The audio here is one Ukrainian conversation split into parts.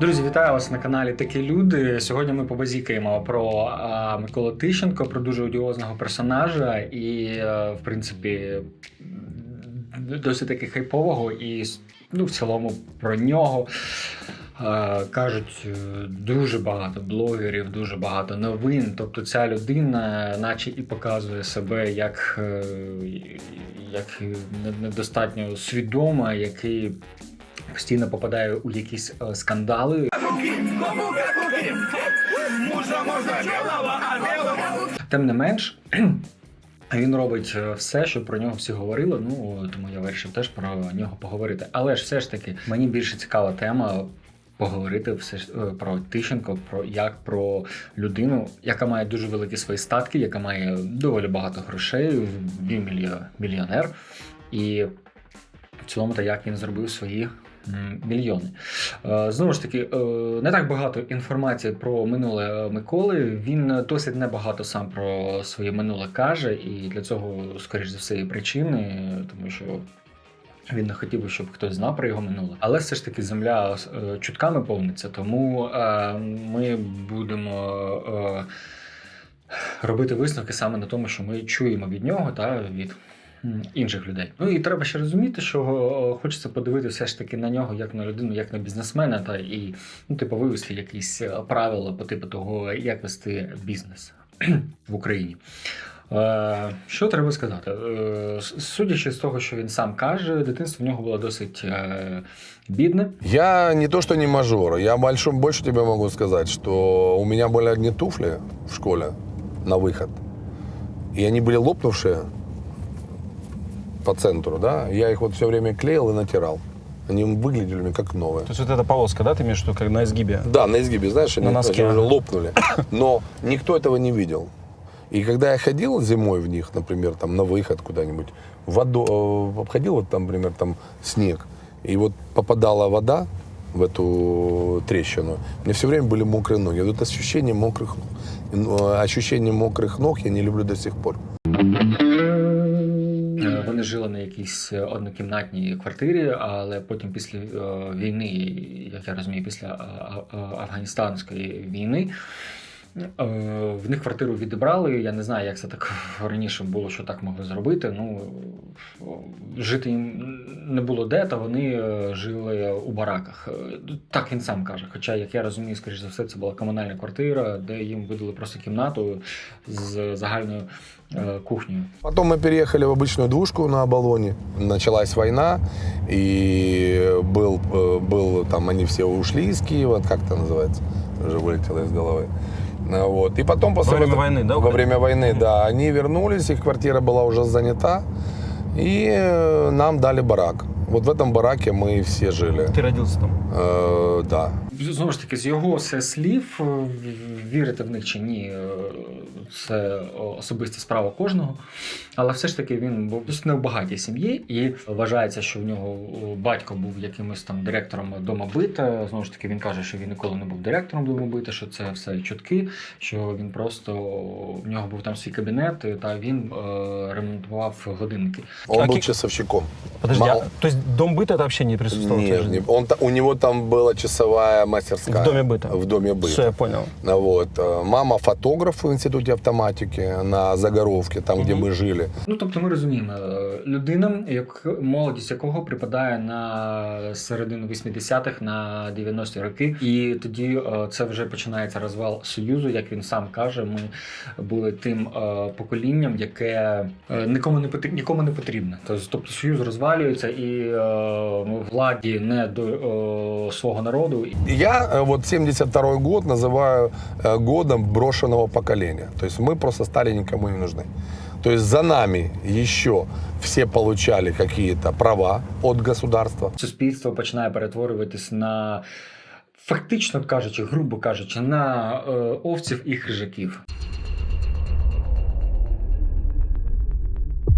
Друзі, вітаю вас на каналі Такі люди. Сьогодні ми побазікаємо про а, Миколу Тищенко, про дуже одіозного персонажа і, е, в принципі, досить таки хайпового і ну, в цілому про нього. е, Кажуть е, дуже багато блогерів, дуже багато новин. Тобто ця людина, наче і показує себе як, як недостатньо свідома, який постійно попадає у якісь е, скандали. Тим не менш, він робить е, все, щоб про нього всі говорили. Ну тому я вирішив теж про нього поговорити. Але ж все ж таки, мені більше цікава тема. Поговорити все ж е, про Тищенко, про як про людину, яка має дуже великі свої статки, яка має доволі багато грошей, він мільйонер, і в цілому, та як він зробив свої мільйони. Е, Знову ж таки, е, не так багато інформації про минуле Миколи. Він досить небагато сам про своє минуле каже, і для цього, скоріш за все, і причини, тому що. Він не хотів би, щоб хтось знав про його минуле, але все ж таки земля е, чутками повниться. Тому е, ми будемо е, робити висновки саме на тому, що ми чуємо від нього та від інших людей. Ну і треба ще розуміти, що е, хочеться подивитися все ж таки на нього як на людину, як на бізнесмена, та і ну, типу, вивести якісь е, правила по типу того, як вести бізнес в Україні. Е, Що треба сказати? Е, с- Судячи з того, що він сам каже, дитинство в нього було досить е, бідне. Я не то, что не мажор, я больше, больше тебе могу сказать, что у меня были одни туфли в школе на выход, и они были лопнувшие По центру, да, я их вот все время клеил и натирал. Они выглядели как новые. То есть вот эта полоска, да, ты имеешь в виду, как на изгибе? Да, на изгибе, знаешь, они На носке, уже лопнули. Но никто этого не видел. И когда я ходил зимой в них, например, там на выход куда-нибудь, воду, э, обходил вот там, например, там снег, и вот попадала вода в эту трещину, мне все время были мокрые ноги. Вот ощущение мокрых. И, э, Ощущение мокрых ног я не люблю до сих пор. Жили на якійсь е, однокімнатній квартирі, але потім після е, війни, як я розумію, після е, афганістанської війни. е, В них квартиру відібрали. Я не знаю, як це так раніше було, що так могли зробити. Ну жити їм не було де, та вони е, жили у бараках. Е, Так він сам каже. Хоча, як я розумію, скоріш за все, це була комунальна квартира, де їм видали просто кімнату з загальною е, кухнею. Потом мы переехали в обычную двушку на Оболоне. Началась война, и был, э, был там, они все ушли из Киева, как это называется, уже вылетело из головы. А, Вот. И потом после время вот- войны, да, Во уходили? время войны, да. Они вернулись, их квартира была уже занята, и э, нам дали барак. Вот в этом бараке мы все жили. Ты родился там. Э, да. Знову ж таки, з його все слів, е, вірити в них чи ні, е, це особиста справа кожного. Але все ж таки він був досить не в багатій сім'ї, і вважається, що в нього е, батько був якимось там директором домобита. Знову ж таки, він каже, що він ніколи не був директором домобита, що це все чутки, що він просто в нього був там свій кабінет, та він е, ремонтував годинники. Он А был ки- часовщиком. Подожди, Мало- а, то есть дом быта это вообще не присутствовало в твоей Нет, жизни? не- он, та- у него там была часовая мастерская. В доме быта? В доме быта. Все, я понял. А Вот. э, Мама фотограф в институте автоматики на Загоровке, там, где Мгм. мы жили. Ну, тобто ми розуміємо, е, людина, як молодість якого припадає на середину 80-х, на 90-ті роки, і тоді е, це вже починається розвал союзу. Як він сам каже, ми були тим е, поколінням, яке е, нікому не потрібно, нікому не потрібне. Тобто, тобто союз розвалюється, і е, владі не до е, свого народу. Я э, вот 72 год называю э, годом брошенного поколения. То есть мы просто стали никому не нужны. То есть за нами еще все получали какие-то права от государства. суспільство починає перетворюватись на. Фактично кажучи, грубо кажучи, на е, овців і хижаків.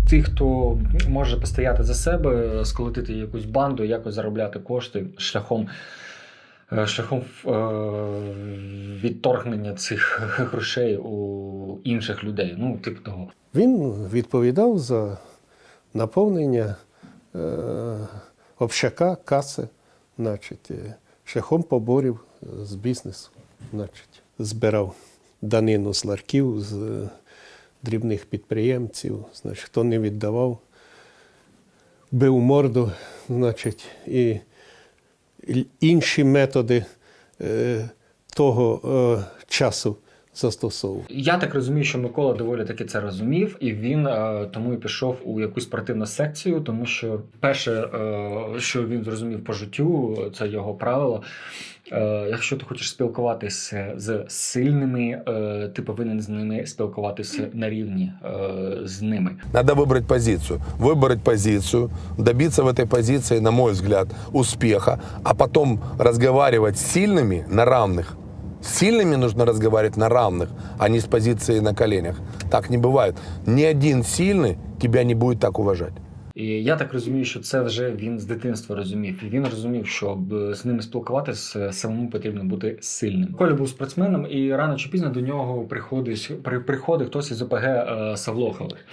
Тих, хто може постояти за себе, сколотити якусь банду, якось заробляти кошти шляхом, е, шляхом е, відторгнення цих грошей у інших людей. Ну, типу того. Він відповідав за наповнення е, общака, каси, значить, е, шляхом поборів з бізнесу. Значить, збирав данину з ларків, з е, дрібних підприємців. Значить, хто не віддавав, бив морду, значить, і інші методи е, того е, часу застосовував. Я так розумію, що Микола доволі таки це розумів, і він е, тому і пішов у якусь спортивну секцію, тому що перше, е, що він зрозумів по життю, це його правило. Е, якщо ти хочеш спілкуватися з сильними, е, ти повинен з ними спілкуватися на рівні е, з ними. Надо выбрать позицию. Выбрать позицию, добиться в этой позиции, на мой взгляд, успеха, а потом разговаривать с сильными на равных. С сильными нужно разговаривать на равных, а не с позиции на коленях. Так не бывает. Ни один сильный тебя не будет так уважать. І я так розумію, що це вже він з дитинства розумів. І він розумів, що б з ними спілкуватися самому потрібно бути сильним. Коля був спортсменом, і рано чи пізно до нього приходить при, приходить хтось із ОПГ е, Савлохових.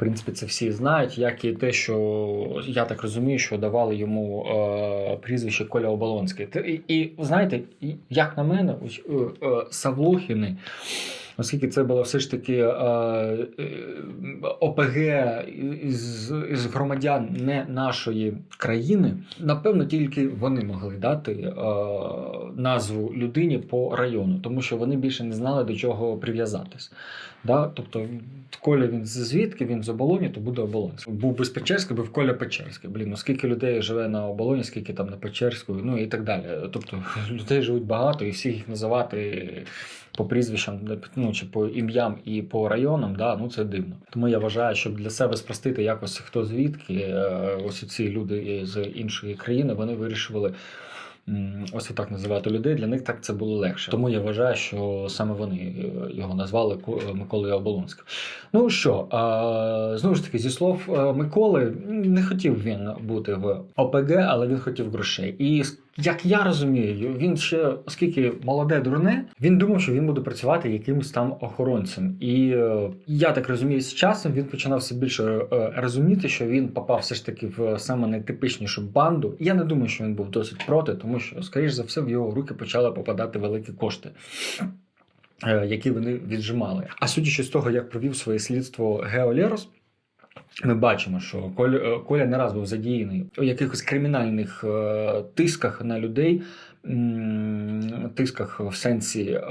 Принципі, це всі знають, як і те, що я так розумію, що давали йому е, прізвище Коля Оболонський. І, і знаєте, як на мене, ось, е, е, Савлохіни, оскільки це було все ж таки е, е, ОПГ із, із громадян не нашої країни, напевно, тільки вони могли дати е, назву людині по району, тому що вони більше не знали до чого прив'язатись. Да? Тобто, Коля він звідки, він з оболоні, то буде оболонський. Був би з Печерська, був Коля Печерський. Блін, ну скільки людей живе на оболоні, скільки там на Печерську, ну і так далі. Тобто людей живуть багато, і всіх їх називати по прізвищам, ну чи по ім'ям і по районам, да, ну це дивно. Тому я вважаю, щоб для себе спростити якось хто звідки, е, ось ці люди з іншої країни, вони вирішували. Ось так називати людей. Для них так це було легше. Тому я вважаю, що саме вони е, його назвали Миколою Оболонським. Ну що, знову ж таки, зі слов е, Миколи, не хотів він бути в ОПГ, але він хотів грошей. І як я розумію, він ще, оскільки молоде дурне, він думав, що він буде працювати якимось там охоронцем. І е, я так розумію, з часом він починав все більше е, розуміти, що він попав все ж таки в саме найтипичнішу банду. Я не думаю, що він був досить проти, тому що, скоріш за все, в його руки почали попадати великі кошти. е, Які вони віджимали. А судячи з того, як провів своє слідство Гео Лерос, ми бачимо, що Коля, е, Коля не раз був задіяний у якихось кримінальних е, тисках на людей, тисках в сенсі е,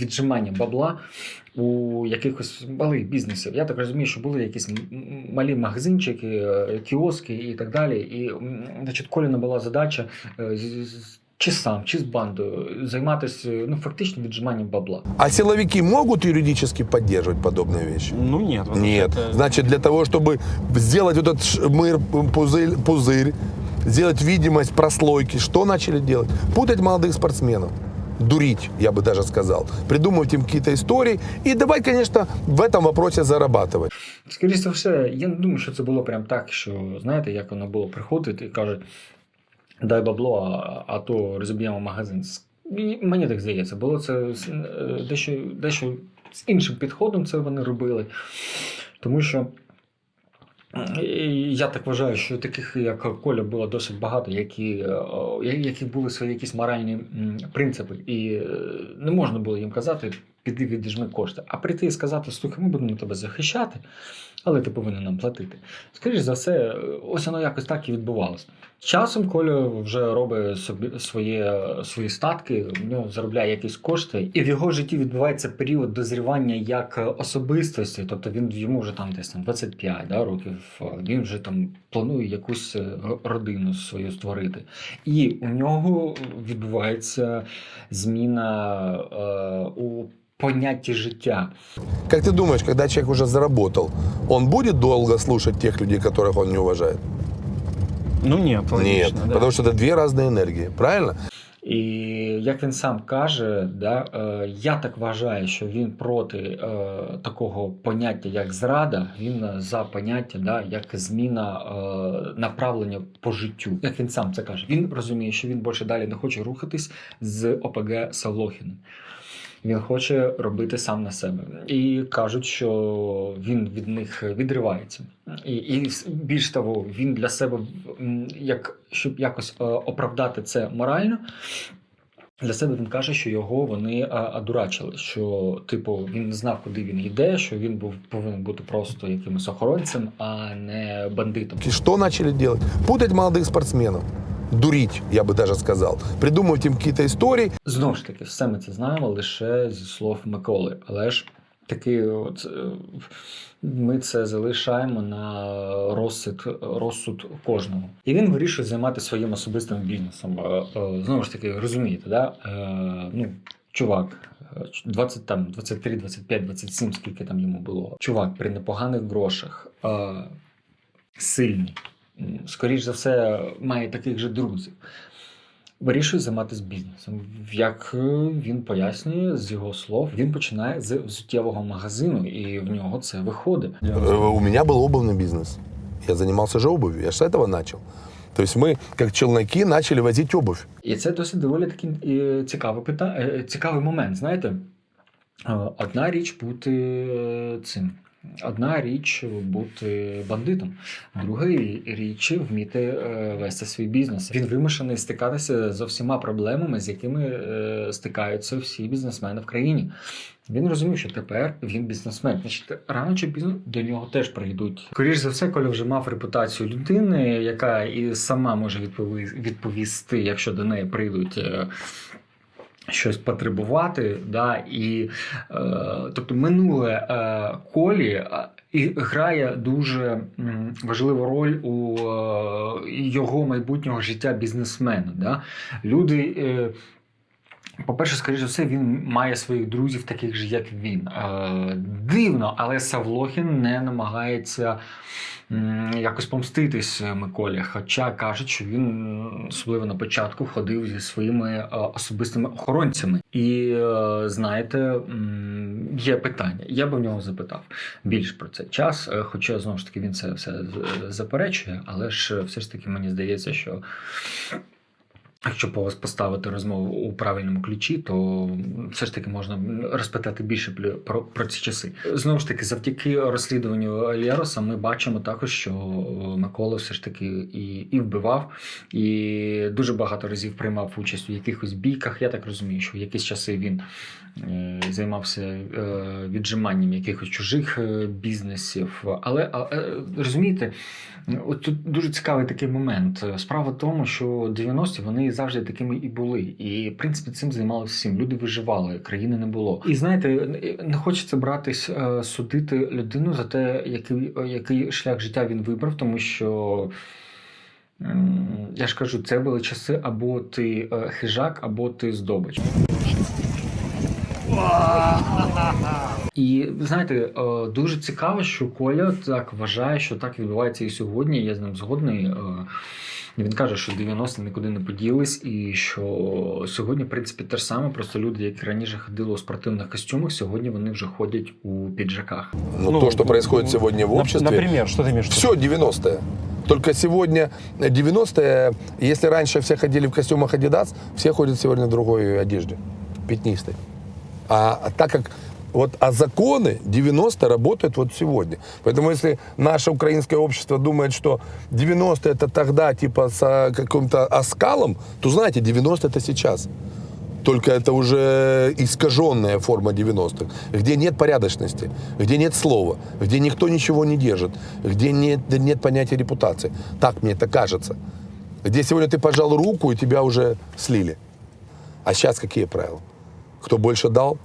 віджимання бабла у якихось малих бізнесів. Я так розумію, що були якісь малі магазинчики, кіоски і так далі. І значить, Коліна була задача чи сам, чи з бандою займатися ну, фактично віджиманням бабла. А силовики могут юридически поддерживать подобные вещи? Ну нет. потому Нет. что это- Значит, для того, чтобы сделать вот этот ш- мыр, пузырь, пузырь, сделать видимость прослойки, что начали делать? Путать молодых спортсменов. Дурить, я бы даже сказал. Придумывать им какие-то истории. И давай, конечно, в этом вопросе зарабатывать. Скоріше за все, я не думаю, що це було прям так, що знаєте, як воно було приходить і кажуть, дай бабло, а, а то розіб'ємо магазин. Мені так здається, було це е, дещо, дещо з іншим підходом це вони робили. Тому що е, я так вважаю, що таких, як Коля, було досить багато, які, е, які були свої якісь моральні принципи. І не можна було їм казати, піди відіжми кошти, а прийти і сказати, слухай, ми будемо тебе захищати, але ти повинен нам платити. Скоріше за все, ось воно якось так і відбувалося. Часом Коля вже робить собі своє, свої статки, в нього заробляє якісь кошти, і в його житті відбувається період дозрівання як особистості. Тобто він йому вже там десь там 25 да, років. Він вже там планує якусь е, родину свою створити. І у нього відбувається зміна е, у понятті життя. Как ты думаешь, когда человек уже заработал, он будет долго слушать тех людей, которых он не уважает? Ну нет, логично, Нет, да. потому что это две разные энергии, правильно? І як він сам каже, да, е, я так вважаю, що він проти е, такого поняття, як зрада, він за поняття, да, як зміна е, направлення по життю. Як він сам це каже, він розуміє, що він більше далі не хоче рухатись з ОПГ Савлохіним. Він хоче робити сам на себе. І кажуть, що він від них відривається. І, і більш того, він для себе, як, щоб якось е, оправдати це морально, Для себе він каже, що його вони а, одурачили, що типу він не знав, куди він йде, що він був повинен бути просто якимось охоронцем, а не бандитом. И что начали делать? Путать молодых спортсменов. Дурить, я бы даже сказал. Придумывать им какие-то истории. Знову ж таки, все ми це знаємо лише зі слов Миколи. Але ж таки, от, е, ми це залишаємо на розсуд, розсуд кожного. І він вирішує займатися своїм особистим бізнесом. Е, е, Знову ж таки, розумієте, да? Ну, чувак. е, 20, там, 23, 25, 27, скільки там йому було. Чувак при непоганих грошах, сильний М, Скоріш за все, має таких же друзів вирішує займатися бізнесом. Як е, він пояснює з його слов, він починає з взуттєвого магазину, і в нього це виходить. Э, У меня был обувный бизнес. Я занимался же обувью. Я же с этого начал. То есть мы, как челноки, начали возить обувь. І це досить доволі такий е, цікавий пита... е, цікавий момент. Знаєте, Е, одна річ бути е, цим. Одна річ бути бандитом, друга річ вміти е, вести свій бізнес. Він вимушений стикатися з всіма проблемами, з якими е, стикаються всі бізнесмени в країні. Він розумів, що тепер він бізнесмен. Значить, рано чи пізно до нього теж прийдуть. Скоріш за все, Коля вже мав репутацію людини, яка і сама може відпові- відповісти, якщо до неї прийдуть. Щось потребувати, да, і е, тобто минуле е, колі і грає дуже важливу роль у е, його майбутнього життя бізнесмена. Да? Люди, е, по-перше, скоріше все, він має своїх друзів, таких же, як він. Е, дивно, але Савлохін не намагається якось помститись Миколі. Хоча кажуть, що він особливо на початку ходив зі своїми е, особистими охоронцями. І е, знаєте, є питання. Я би в нього запитав більш про цей час. е, Хоча знову ж таки він це все заперечує, але ж все ж таки мені здається, що. Якщо пос- поставити розмову у правильному ключі, то все ж таки можна розпитати більше про, про ці часи. Знову ж таки, завдяки розслідуванню Лєроса, ми бачимо також, що Микола все ж таки і, і вбивав, і дуже багато разів приймав участь у якихось бійках. Я так розумію, що в якісь часи він е, займався е, віджиманням якихось чужих е, бізнесів. Але, а, е, розумієте, от тут дуже цікавий такий момент. Справа в тому, що 90-ті вони завжди такими і були. І в принципі цим займалися всім. Люди виживали, країни не було. І знаєте, не хочеться братись е, судити людину за те, який, який шлях життя він вибрав, тому що. Я ж кажу, це були часи або ти е, хижак, або ти здобич. І знаєте, е, дуже цікаво, що Коля так вважає, що так відбувається і сьогодні. Я з ним згодний. Він каже, що 90 нікуди не поділись, і що сьогодні, в принципі, те ж саме. Просто люди, які раніше ходили у спортивних костюмах, сьогодні вони вже ходять у піджаках. Но Ну, то, что происходит ну, сегодня в обществе, Например, что ты имеешь все 90-е. Только сегодня 90-е, если раньше все ходили в костюмах Adidas, все ходят сегодня в другой одежде, пятнистой. А, а так как вот, а законы 90 работают вот сегодня. Поэтому если наше украинское общество думает, что 90 это тогда типа с каким-то оскалом, то знаете, 90 это сейчас. Только это уже искаженная форма 90-х, где нет порядочности, где нет слова, где никто ничего не держит, где нет, нет понятия репутации. Так мне это кажется. Где сегодня ты пожал руку, и тебя уже слили. А сейчас какие правила? Кто больше дал,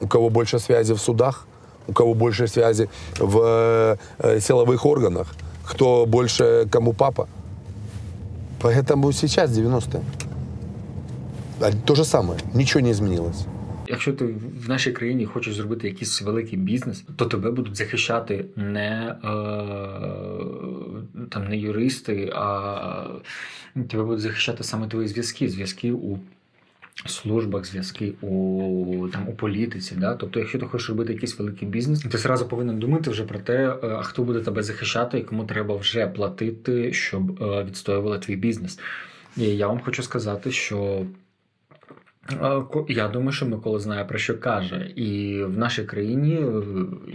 у кого больше связи в судах, у кого больше связи в э, э, силовых органах, кто больше кому папа. Поэтому сейчас 90-е. А То же самое, ничего не изменилось. Якщо ти в нашій країні хочеш зробити якийсь великий бізнес, то тебе будуть захищати не, е, там, не юристи, а тебе будуть захищати саме твої зв'язки, зв'язки у службах, зв'язки у, там, у політиці. Да? Тобто, якщо ти хочеш робити якийсь великий бізнес, ти зразу повинен думати вже про те, е, а хто буде тебе захищати і кому треба вже платити, щоб е, відстоювали твій бізнес. І я вам хочу сказати, що Е, Я думаю, що Микола знає про що каже. І в нашій країні,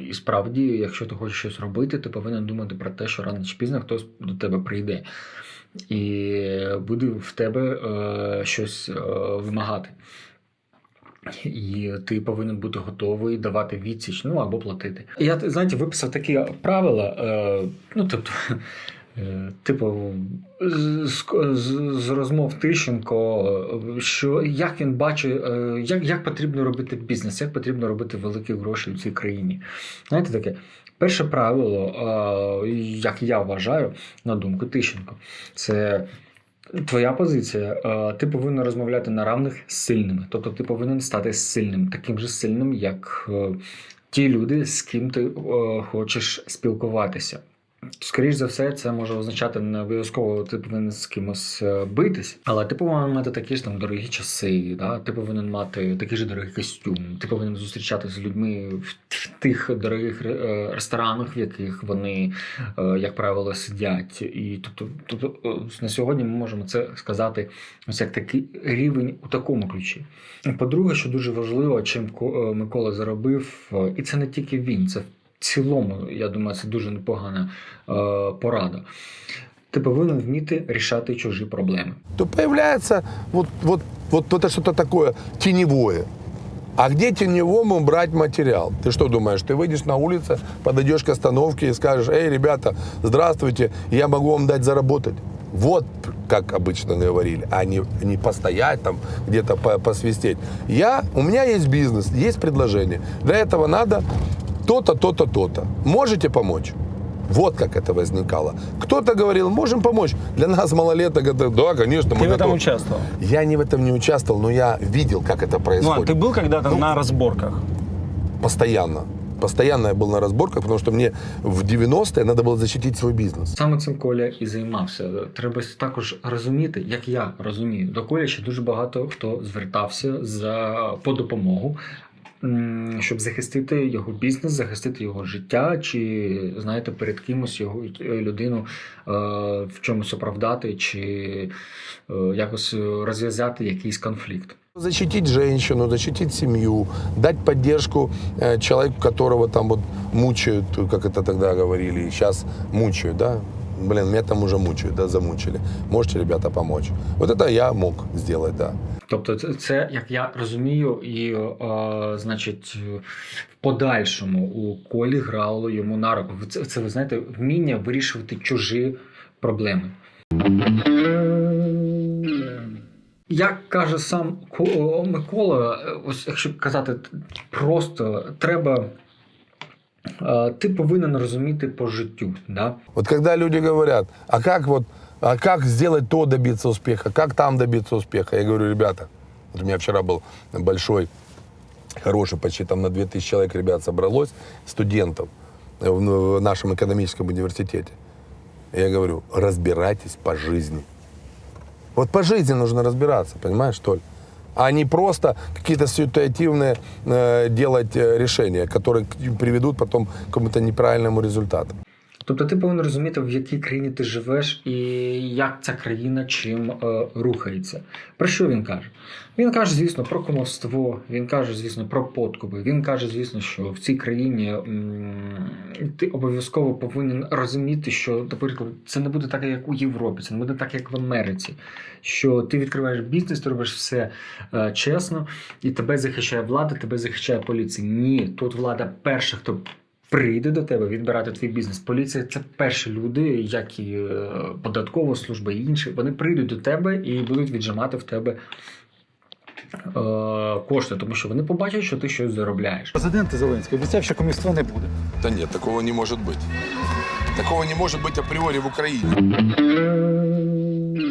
і справді, якщо ти хочеш щось робити, ти повинен думати про те, що рано чи пізно хтось до тебе прийде. І буде в тебе е, щось е, вимагати. І ти повинен бути готовий давати відсіч, ну або платити. Я знаєте, виписав такі правила. Е, ну тобто, е, типу, з, з, з розмов Тищенко, що як він бачить, е, як, як потрібно робити бізнес, як потрібно робити великі гроші в цій країні. Знаєте таке. Перше правило, е, як я вважаю, на думку Тищенко, це Твоя позиція. е, Ти повинен розмовляти на равних з сильними. Тобто ти повинен стати сильним, таким же сильним, як е, ті люди, з ким ти хочеш спілкуватися. Скоріше за все, це може означати не обов'язково ти повинен з кимось е, битись, але ти повинен мати такі ж там дорогі часи, да? ти повинен мати такий же дорогий костюм, ти повинен зустрічатися з людьми в тих дорогих е, ресторанах, в яких вони, е, як правило, сидять. І тобто, тобто на сьогодні ми можемо це сказати ось як такий рівень у такому ключі. По-друге, що дуже важливо, чим Ко- Микола заробив, і це не тільки він, це в цілому, я думаю, це дуже непогана е, порада. Ти повинен вміти рішати чужі проблеми. То появляется вот, вот, вот это что-то такое теневое. А где теневому брать материал? Ты что думаешь, ты выйдешь на улицу, подойдешь к остановке и скажешь, эй, ребята, здравствуйте, я могу вам дать заработать. Вот как обычно говорили, а не, не постоять там, где-то по- посвистеть. Я, у меня есть бизнес, есть предложение. Для этого надо то-то, то-то, то-то. Можете помочь? Вот как это возникало. Кто-то говорил, можем помочь. Для нас малолеток это, да, конечно, мы Ты в этом готовы». участвовал? Я не в этом не участвовал, но я видел, как это Ну, а происходит. ты был когда-то Ну, на разборках? Постоянно. Постоянно я был на разборках, потому что мне в 90-е надо было защитить свой бизнес. Саме цим Коля і займався. Треба також розуміти, як я розумію, до Коля ще дуже багато хто звертався за по допомогу. щоб захистити його бізнес, захистити його життя, чи знаєте, перед кимось його е, людину е, в чомусь оправдати, чи е, якось розв'язати якийсь конфлікт. Защитить женщину, защитить семью, дать поддержку человеку, которого там вот мучают, как это тогда говорили, сейчас мучают, да? Блин, меня там уже мучают, да, замучили. Можете, ребята, помочь? Вот это я мог сделать, да. Тобто, це, як я розумію, і е, значить, в подальшому у колі грало йому на руку. Це, це ви знаєте, вміння вирішувати чужі проблеми. Як каже сам Микола, ось якщо казати просто, треба. Е, Ти повинен розуміти по життю. Да? Вот когда люди говорят, а как вот, а как сделать то добиться успеха, как там добиться успеха, я говорю, ребята, вот у меня вчера был большой, хороший, почти там на 2000 человек ребят собралось, студентов в нашем экономическом университете. Я говорю, разбирайтесь по жизни. Вот по жизни нужно разбираться, понимаешь, Толь? А не просто какие-то ситуативные э, делать э, решения, которые к- приведут потом к какому-то неправильному результату. Тобто ти повинен розуміти, в якій країні ти живеш і як ця країна чим е, рухається. Про що він каже? Він каже, звісно, про кумовство, він каже, звісно, про подкупи. Він каже, звісно, що в цій країні м, ти обов'язково повинен розуміти, що, наприклад, це не буде так, як у Європі, це не буде так, як в Америці. Що ти відкриваєш бізнес, ти робиш все е, чесно, і тебе захищає влада, тебе захищає поліція. Ні, тут влада перша, хто прийде до тебе відбирати твій бізнес. Поліція це перші люди, як і е, податкова служба і інші. Вони прийдуть до тебе і будуть віджимати в тебе кошти, тому що вони побачать, що ти щось заробляєш. Президент Зеленський обіцяв, що комівства не буде. Да нет, такого не может быть. Такого не может быть априори в Украине.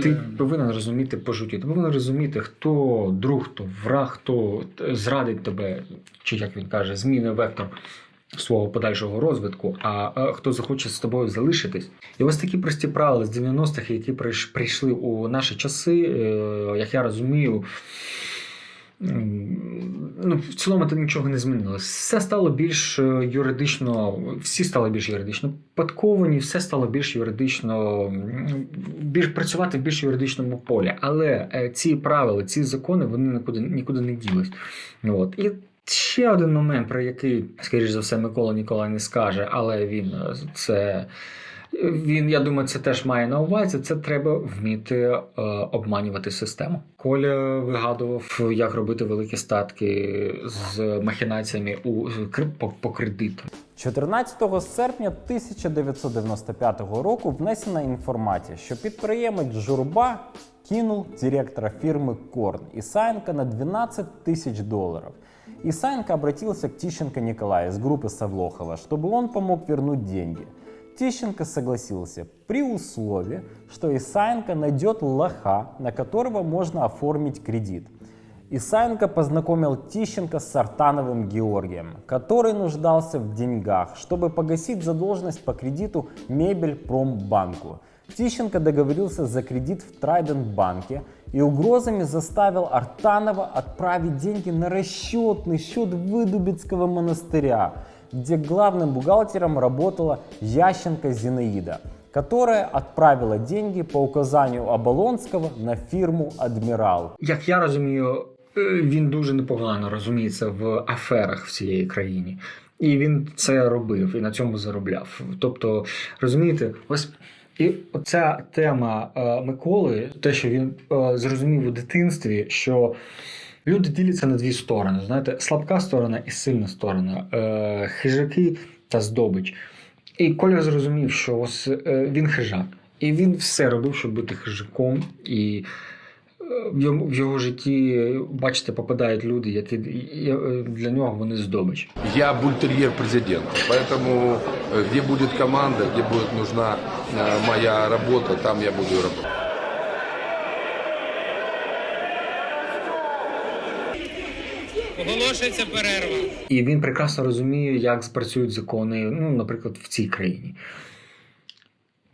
Ти повинен розуміти по житті. Ти повинен розуміти, хто друг, хто враг, хто зрадить тебе, чи як він каже, зміни вектор свого подальшого розвитку, а е, хто захоче з тобою залишитись. І ось такі прості правила з 90-х, які прийшли у наші часи, е, як я розумію. Ну, в цілому то нічого не змінилось. Все стало більш е, юридично, всі стали більш юридично подковані, все стало більш юридично, більш працювати в більш юридичному полі. Але е, ці правила, ці закони, вони нікуди, нікуди не ділись. От. І ще один момент, про який, скоріш за все, Микола ніколи не скаже, але він е, це. Він, я думаю, це теж має на увазі. Це треба вміти е, обманювати систему. Коля вигадував, як робити великі статки з махінаціями у кр- по, по кредиту. 14 серпня 1995 року внесена інформація, що підприємець Журба кинув директора фірми Корн Исаенко на 12 тысяч долларов. Исаенко обратился к Тищенко Николаю из группы Савлохова, чтобы он помог вернуть деньги. Тищенко согласился при условии, что Исаенко найдет лоха, на которого можно оформить кредит. Исаенко познакомил Тищенко с Сартановым Георгием, который нуждался в деньгах, чтобы погасить задолженность по кредиту Мебель-Промбанку. Тищенко договорился за кредит в Трайдент-банке и угрозами заставил Артанова отправить деньги на расчетный счет Выдубицкого монастыря, где главным бухгалтером работала Ященко Зинаида, которая отправила деньги по указанию Оболонского на фирму «Адмирал». Як я розумію, е, він дуже непогано розуміється в аферах в цієї країні. І він це робив і на цьому заробляв. Тобто, розумієте, ось і оця тема е, Миколи, те, що він е, зрозумів у дитинстві, що люди діляться на дві сторони. Знаєте, слабка сторона і сильна сторона, е, хижаки та здобич. І Коля зрозумів, що ось е, він хижак. І він все робив, щоб бути хижаком. І е, в йому в його житті, бачите, попадають люди, які і- і, для нього вони здобич. Я бультерьер президента, поэтому э, где будет команда, где будет нужна э, моя работа, там я буду и Оголошується перерва. І він прекрасно розуміє, як спрацюють закони, ну, наприклад, в цій країні.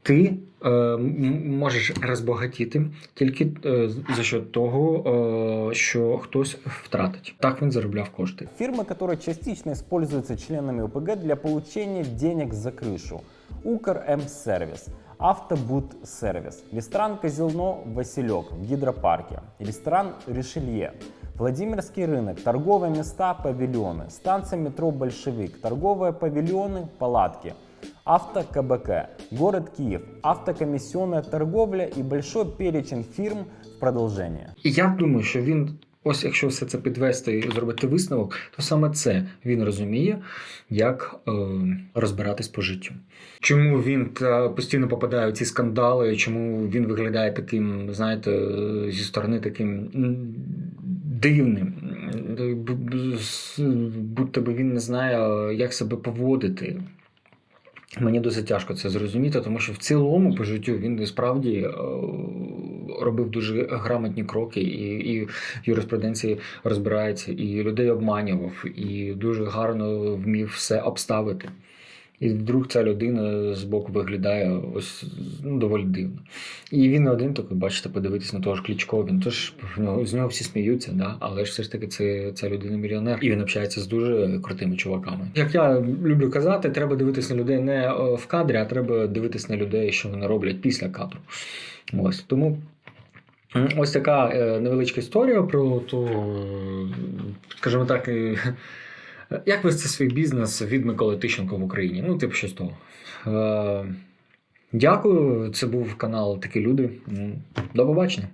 Ти е, м- можеш розбагатіти тільки е, за счет того, е, що хтось втратить. Так він заробляв кошти. Фирмы, которые частично используются членами ОПГ для получения денег за крышу. Укр М-сервис, Автобут сервис, ресторан Козелно Василек в гидропарке, ресторан Ришелье, Владимирский рынок, торговые места, павильоны, станция метро Большевик, торговые павильоны, палатки, Авто КБК, город Киев, автокомиссионная торговля и большой перечень фирм в продолжение. І я думаю, що він, ось якщо все це підвести і зробити висновок, то саме це він розуміє, як е, розбиратись по життю. Чому він та, постійно попадає в ці скандали, чому він виглядає таким, знаєте, е, зі сторони таким м, дивним, М, б- б- з- будто би він не знає, як себе поводити. Мені досить тяжко це зрозуміти, тому що в цілому по життю він справді е, робив дуже грамотні кроки, і, і юриспруденції розбирається, і людей обманював, і дуже гарно вмів все обставити. І вдруг ця людина з боку виглядає ось ну, доволі дивно. І він один такий, бачите, подивитись на того ж Клічко, він в нього, з нього всі сміються, да? але ж все ж таки це, ця людина мільйонер. І він общається з дуже крутими чуваками. Як я люблю казати, треба дивитись на людей не е, в кадрі, а треба дивитись на людей, що вони роблять після кадру. Ось тому. Ось така е, невеличка історія про то, е, скажімо так, як вести свій бізнес від Миколи Тищенко в Україні. Ну, типу, що з того. Е, Дякую. Це був канал Такі люди. До побачення.